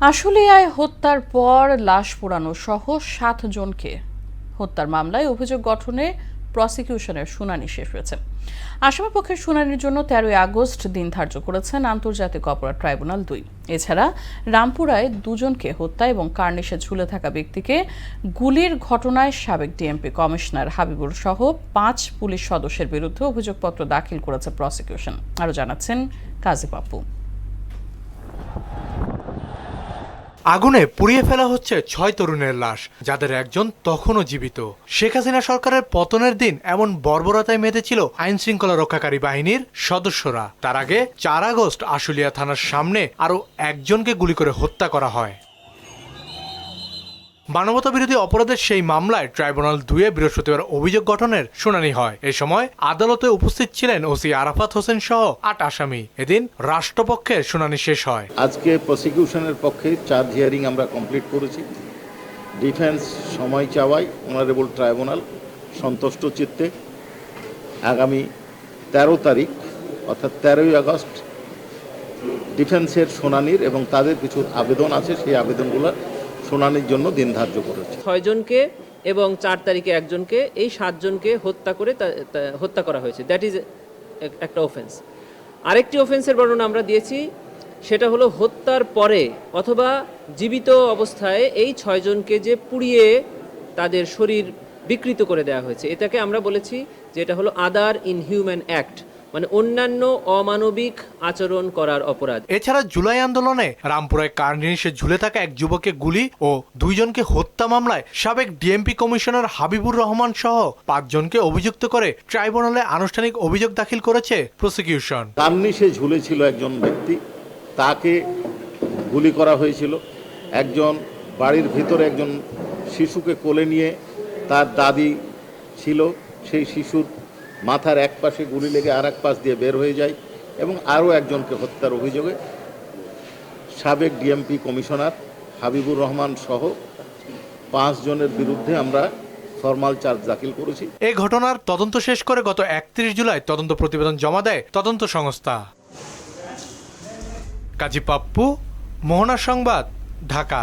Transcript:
আশুলিয়ায় হত্যার পর লাশ পোড়ানো সহ সাত জনকে হত্যার মামলায় অভিযোগ গঠনে প্রসিকিউশনের শুনানি শেষ হয়েছে। আসামি পক্ষের শুনানির জন্য তেরোই আগস্ট দিন ধার্য করেছেন আন্তর্জাতিক অপরাধ ট্রাইব্যুনাল দুই। এছাড়া রামপুরায় দুজনকে হত্যা এবং কার্নিশে ঝুলে থাকা ব্যক্তিকে গুলির ঘটনায় সাবেক ডিএমপি কমিশনার হাবিবুর সহ পাঁচ পুলিশ সদস্যের বিরুদ্ধে অভিযোগপত্র দাখিল করেছে প্রসিকিউশন। আরও জানাচ্ছেন কাজী পাপ্পু আগুনে পুড়িয়ে ফেলা হচ্ছে ছয় তরুণের লাশ, যাদের একজন তখনও জীবিত। শেখ হাসিনা সরকারের পতনের দিন এমন বর্বরতায় মেতেছিল আইন শৃঙ্খলা রক্ষাকারী বাহিনীর সদস্যরা। তার আগে চার আগস্ট আশুলিয়া থানার সামনে আরও একজনকে গুলি করে হত্যা করা হয়। মানবতা বিরোধী অপরাধের সেই মামলায় ট্রাইব্যুনাল দুয়ে বৃহস্পতিবার অভিযোগ গঠনের শুনানি হয়। এ সময় আদালতে উপস্থিত ছিলেন ওসি আরাফাত হোসেন সহ আট আসামি। এদিন রাষ্ট্রপক্ষের শুনানি শেষ হয়। আজকে প্রসিকিউশনের পক্ষে চার্জ হিয়ারিং আমরা কমপ্লিট করেছি। ডিফেন্স সময় চাওয়ায় অনারেবল ট্রাইব্যুনাল সন্তুষ্ট চিত্তে আগামী তেরো তারিখ, অর্থাৎ তেরোই আগস্ট, ডিফেন্সের শুনানির এবং তাদের কিছু আবেদন আছে, সেই আবেদনগুলো শুনানির জন্য দিন ধার্য করেছে। ছয়জনকে এবং চার তারিখে একজনকে, এই সাতজনকে হত্যা করে হত্যা করা হয়েছে। দ্যাট ইজ একটা অফেন্স আরেকটি অফেন্সের বর্ণনা আমরা দিয়েছি, সেটা হলো হত্যার পরে অথবা জীবিত অবস্থায় এই ছয়জনকে যে পুড়িয়ে তাদের শরীর বিকৃত করে দেওয়া হয়েছে। এটাকে আমরা বলেছি যে এটা হলো আদার ইনহিউম্যান অ্যাক্ট মানে অন্যান্য অমানবিক আচরণ করার অপরাধ। এছাড়া জুলাই আন্দোলনে রামপুরায় কার নির্দেশে ঝুলে থাকা এক যুবককে গুলি ও দুইজনকে হত্যা মামলায় সাবেক ডিএমপি কমিশনার হাবিবুর রহমান সহ পাঁচজনকে অভিযুক্ত করে ট্রাইব্যুনালে আনুষ্ঠানিক অভিযোগ দাখিল করেছে প্রসিকিউশন। কার্নিশে ঝুলেছিল একজন ব্যক্তি তাকে গুলি করা হয়েছিল। একজন বাড়ির ভিতরে একজন শিশুকে কোলে নিয়ে তার দাদি ছিল সেই শিশুর মাথার এক পাশে গুলি লেগে আর এক পাশ দিয়ে বের হয়ে যায় এবং আরও একজনকে হত্যার অভিযোগে সাবেক ডিএমপি কমিশনার হাবিবুর রহমান সহ পাঁচজনের বিরুদ্ধে আমরা ফরমাল চার্জ দাখিল করেছি। এই ঘটনার তদন্ত শেষ করে গত একত্রিশ জুলাই তদন্ত প্রতিবেদন জমা দেয় তদন্ত সংস্থা। কাজী পাপ্পু, মোহনা সংবাদ, ঢাকা।